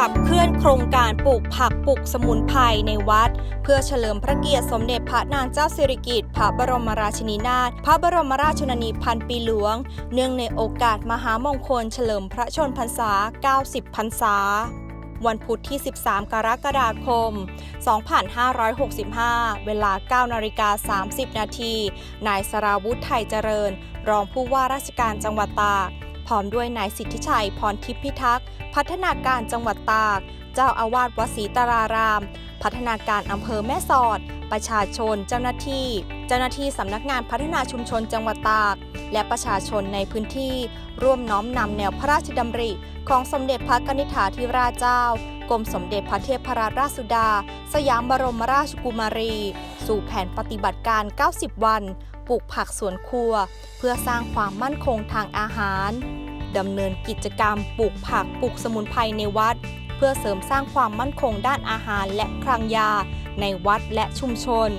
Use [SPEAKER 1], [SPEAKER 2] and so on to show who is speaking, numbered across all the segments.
[SPEAKER 1] ขับเคลื่อนโครงการปลูกผักปลูกสมุนไพรในวัด เพื่อเฉลิมพระเกียรติสมเด็จพระนางเจ้าสิริกิติ์พระบรมราชินีนาถพระบรมราชชนนีพันปีหลวง เนื่องในโอกาสมหามงคลเฉลิมพระชนพรรษา 90 พรรษา วันพุธที่ 13 กรกฎาคม 2565 เวลา 9นาฬิกา30 นาที นายสราวุธไทยเจริญ รองผู้ว่าราชการจังหวัดตาก พร้อมด้วยนายสิทธิชัยพรทิพย์พิทักษ์ พัฒนาการจังหวัดตาก เจ้าอาวาสวัดศรีตาราราม พัฒนาการอำเภอแม่สอด ประชาชน เจ้าหน้าที่ เจ้าหน้าที่สำนักงานพัฒนาชุมชนจังหวัดตาก และประชาชนในพื้นที่ ร่วมน้อมนำแนวพระราชดำริ ของสมเด็จพระกนิษฐาธิราชเจ้ากรมสมเด็จพระเทพรัตนราชสุดา สยามบรมราชกุมารี สู่แผนปฏิบัติการ 90 วัน ปลูกผักสวนครัว เพื่อสร้างความมั่นคงทางอาหารดำเนินกิจกรรมปลูกผักปลูกสมุนไพรในวัด เพื่อเสริมสร้างความมั่นคงด้านอาหารและคลังยา ในวัดและชุมชน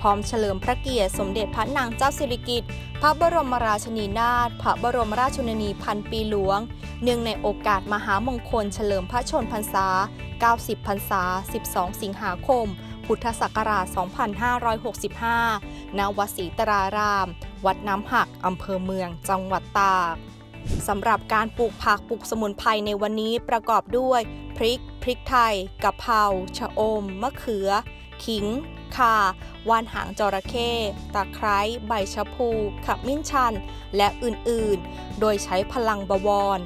[SPEAKER 1] พร้อมเฉลิมพระเกียรติสมเด็จพระนางเจ้าสิริกิติ์พระบรมราชินีนาถพระบรมราชชนนีพันปีหลวง เนื่องในโอกาสมหามงคลเฉลิมพระชนพรรษา 90 พรรษา 12 สิงหาคม พุทธศักราช 2565 ณ วัดศรีตราราม วัดน้ำหัก อำเภอเมือง จังหวัดตากสำหรับการปลูกผักปลูกสมุนไพรในวันนี้ประกอบด้วย พริก พริกไทยกะเพราชะอม มะเขือ ขิงข่าว่านหางจระเข้ตะไคร้ ใบชะพูขมิ้นชัน และอื่นๆ โดยใช้พลังบวร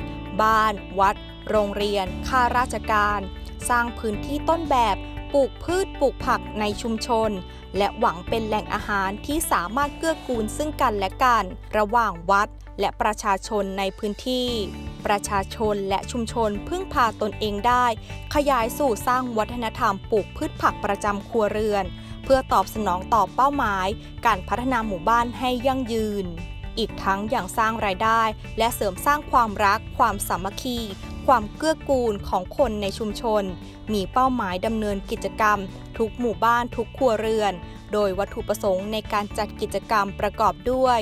[SPEAKER 1] บ้าน วัด โรงเรียน ข้าราชการ สร้างพื้นที่ต้นแบบ ลูกพืชปลูกผักในชุมชน และหวังเป็นแหล่งอาหารที่สามารถเกื้อกูลซึ่งกันและกัน ระหว่างวัดและประชาชนในพื้นที่ ประชาชนและชุมชนพึ่งพาตนเองได้ ขยายสู่สร้างวัฒนธรรมปลูกพืชผักประจำครัวเรือน เพื่อตอบสนองต่อเป้าหมาย การพัฒนาหมู่บ้านให้ยั่งยืน อีกทั้งอย่างสร้างรายได้ และเสริมสร้างความรักความสามัคคี ความเกื้อกูลของคนในชุมชน มีเป้าหมายดำเนินกิจกรรม ทุกหมู่บ้านทุกครัวเรือน โดยวัตถุประสงค์ในการจัดกิจกรรมประกอบด้วย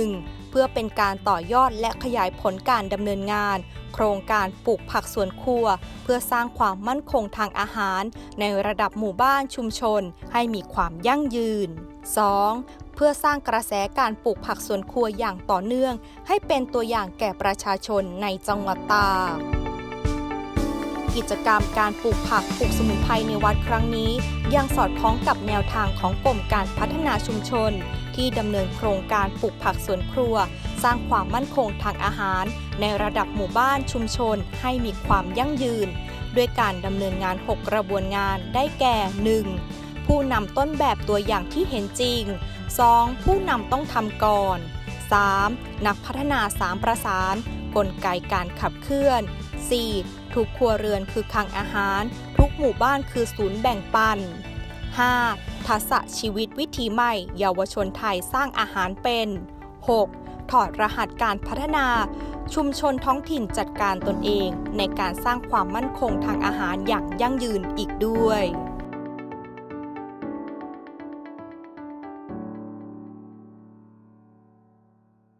[SPEAKER 1] 1. เพื่อเป็นการต่อยอดและขยายผลการดำเนินงาน โครงการปลูกผักสวนครัว เพื่อสร้างความมั่นคงทางอาหาร ในระดับหมู่บ้านชุมชน ให้มีความยั่งยืน 2. เพื่อสร้างกระแสการปลูกผักสวนครัวอย่างต่อเนื่อง ให้เป็นตัวอย่างแก่ประชาชนในจังหวัดตาก กิจกรรมการปลูกผักปลูกสมุนไพรในวัดครั้งนี้ ยังสอดคล้องกับแนวทางของกรมการพัฒนาชุมชน ที่ดำเนินโครงการปลูกผักสวนครัว สร้างความมั่นคงทางอาหาร ในระดับหมู่บ้านชุมชน ให้มีความยั่งยืน ด้วยการดำเนินงาน 6 กระบวนงานได้แก่ 1. ผู้นำต้นแบบตัวอย่างที่เห็นจริง 2. ผู้นำต้องทำก่อน 3. นักพัฒนา3ประสาน กลไกการขับเคลื่อน 4. ทุกครัวเรือนคือคลังอาหาร ทุกหมู่บ้านคือศูนย์แบ่งปัน 5. ทักษะชีวิตวิถีใหม่ เยาวชนไทยสร้างอาหารเป็น 6. ถอดรหัสการพัฒนา ชุมชนท้องถิ่นจัดการตนเอง ในการสร้างความมั่นคงทางอาหารอย่างยั่งยืนอีกด้วย